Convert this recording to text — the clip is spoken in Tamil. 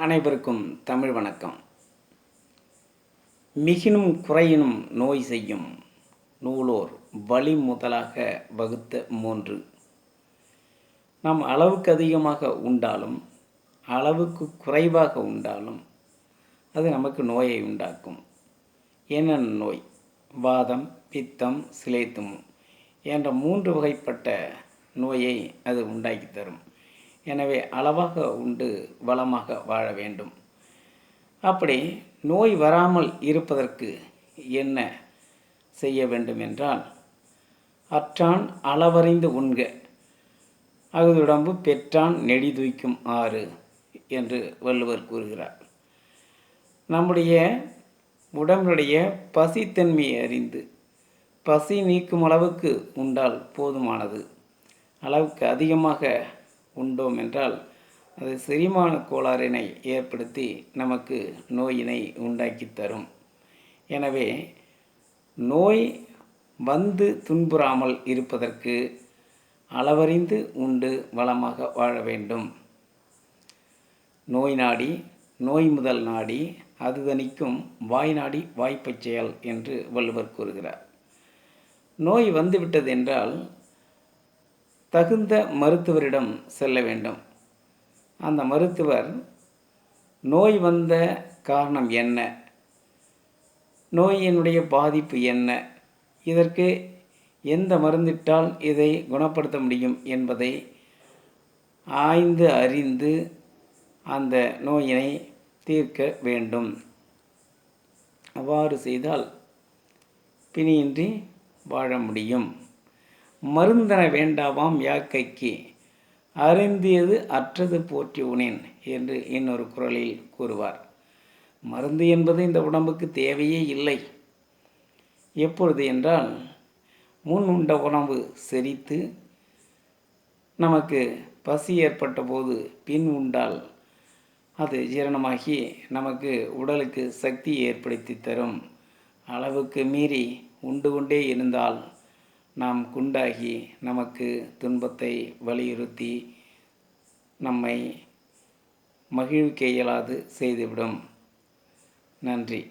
அனைவருக்கும் தமிழ் வணக்கம். மிகினும் குறையினும் நோய் செய்யும் நூலோர் வழி முதலாக வகுத்த மூன்று. நாம் அளவுக்கு அதிகமாக உண்டாலும் அளவுக்கு குறைவாக உண்டாலும் அது நமக்கு நோயை உண்டாக்கும். என்னென்ன நோய்? வாதம் பித்தம் சிலைத்தும் என்ற மூன்று வகைப்பட்ட நோயை அது உண்டாக்கி தரும். எனவே அளவாக உண்டு வளமாக வாழ வேண்டும். அப்படி நோய் வராமல் இருப்பதற்கு என்ன செய்ய வேண்டும் என்றால் அற்றான் அளவறிந்து உண்க அகுதுடம்பு பெற்றான் நெடி தூய்க்கும் ஆறு என்று வள்ளுவர் கூறுகிறார். நம்முடைய உடம்புடைய பசித்தன்மையை அறிந்து பசி நீக்கும் அளவுக்கு உண்டால் போதுமானது. அளவுக்கு அதிகமாக உண்டோம் என்றால் அது செரிமான கோளாறினை ஏற்படுத்தி நமக்கு நோயினை உண்டாக்கி தரும். எனவே நோய் வந்து துன்புறாமல் இருப்பதற்கு அளவறிந்து உண்டு வளமாக வாழ வேண்டும். நோய் நாடி நோய் முதல் நாடி அது தணிக்கும் வாய் நாடி வாய்ப்பச் செயல் என்று வள்ளுவர் கூறுகிறார். நோய் வந்துவிட்டது என்றால் தகுந்த மருத்துவரிடம் செல்ல வேண்டும். அந்த மருத்துவர் நோய் வந்த காரணம் என்ன? நோயினுடைய பாதிப்பு என்ன? இதற்கு எந்த மருந்திட்டால் இதை குணப்படுத்த முடியும் என்பதை ஆய்ந்து அறிந்து அந்த நோயினை தீர்க்க வேண்டும். அவ்வாறு செய்தால் பிணியின்றி வாழ முடியும். மருந்தன வேண்டாவாம் யாக்கைக்கு? அருந்தியது அற்றது போற்றி உனேன் என்று இன்னொரு குரலில் கூறுவார். மருந்து என்பது இந்த உடம்புக்கு தேவையே இல்லை. எப்பொழுது என்றால் முன் உண்ட உணவு செரித்து நமக்கு பசி ஏற்பட்ட போது பின் உண்டால் அது ஜீரணமாகி நமக்கு உடலுக்கு சக்தி ஏற்படுத்தி தரும். அளவுக்கு மீறி உண்டு கொண்டே இருந்தால் நாம் குண்டாகி நமக்கு துன்பத்தை வலியுறுத்தி நம்மை மகிழ்விக்க இயலாது செய்துவிடும். நன்றி.